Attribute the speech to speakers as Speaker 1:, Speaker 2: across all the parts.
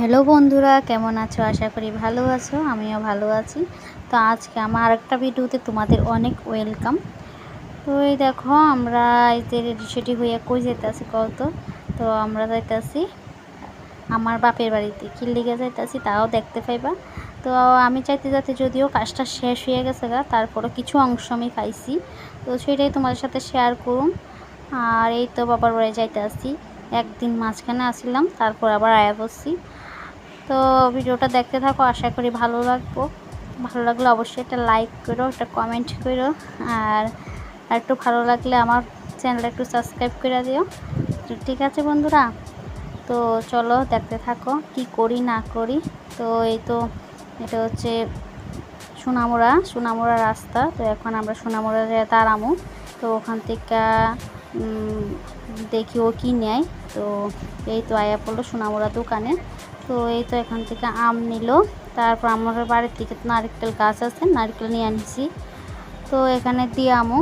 Speaker 1: Hello বন্ধুরা, কেমন আছো? আশা করি ভালো আছো, আমিও ভালো আছি। তো আজকে আমার আরেকটা ভিডিওতে তোমাদের অনেক ওয়েলকাম। তো এই দেখো, আমরা যে রেডি সেডি হইয়া কই যেতেছি কত তো? আমরা যাইতেছি আমার বাপের বাড়িতে। কি লেগে যাইতেছি তাও দেখতে পাইবা। তো আমি চাইতে যাতে যদিও কাজটা শেষ হয়ে গেছে গা তারপরে কিছু অংশ আমি পাইছি তো সেটাই তোমাদের সাথে শেয়ার করুন। আর এই তো বাবার বাড়ি যাইতে আসছি একদিন মাঝখানে আসিলাম, তারপর আবার আয়া বসছি। তো ভিডিওটা দেখতে থাকো, আশা করি ভালো লাগবো। ভালো লাগলে অবশ্যই একটা লাইক করো, একটা কমেন্ট করো। আর একটু ভালো লাগলে আমার চ্যানেলটা একটু সাবস্ক্রাইব করে দিও। তো ঠিক আছে বন্ধুরা, তো চলো দেখতে থাকো কি করি না করি। তো এই তো এটা হচ্ছে সোনামুড়া সোনামুড়া রাস্তা। তো এখন আমরা সোনামুড়া দাঁড়ামো। তো ওখান থেকে দেখি ও কী নেয়। তো এই তো আয়া পড়ল সোনামুড়া দোকানে। তো এই তো এখান থেকে আম নিল। তারপর আমার বাড়ির থেকে নারকেল গাছ আছে, নারকেল নিয়ে আনছি। তো এখানে দিয়ে আমও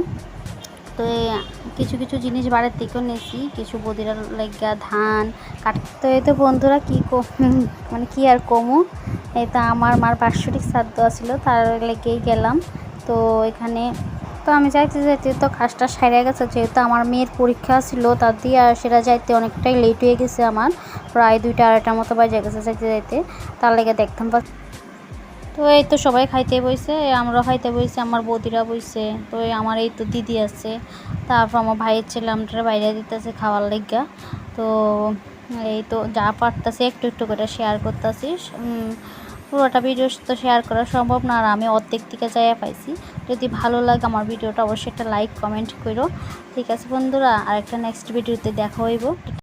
Speaker 1: তো কিছু কিছু জিনিস বাড়ির থেকেও নিয়েছি। কিছু বদিরা লেগা ধান কাট তো এই তো বন্ধুরা কী মানে কি আর কমু? এই তো আমার মার বাৎসরিক শ্রাদ্ধ আছিল, তার লেগেই গেলাম। তো এখানে তো আমি চাইতে যাইতে তো কাজটা সারিয়ে গেছে, যেহেতু আমার মেয়ের পরীক্ষা ছিল তার দিয়ে আর সেটা যাইতে অনেকটাই লেট হয়ে গেছে আমার। প্রায় দুইটা আড়াইটার মতো বাজে গেছে যাইতে যাইতে, তার লেগে দেখতাম তো এই তো সবাই খাইতে বইছে আমরা খাইতে বইছে, আমার বৌদিরা বইছে, তো আমার এই তো দিদি আছে। তারপর আমার ভাইয়ের ছেলে আমরা বাইরে দিতেছে খাওয়ার লেগা। তো এই তো যা পারতেছে একটু একটু করে শেয়ার করতেছি পুরোটা ভিডিও তো শেয়ার করা সম্ভব না, আর আমি অর্ধেক থেকে যাইয়া পাইছি। যদি ভালো লাগে আমার ভিডিওটা অবশ্যই একটা লাইক কমেন্ট করো ঠিক আছে বন্ধুরা আর একটা নেক্সট ভিডিওতে দেখা হইব।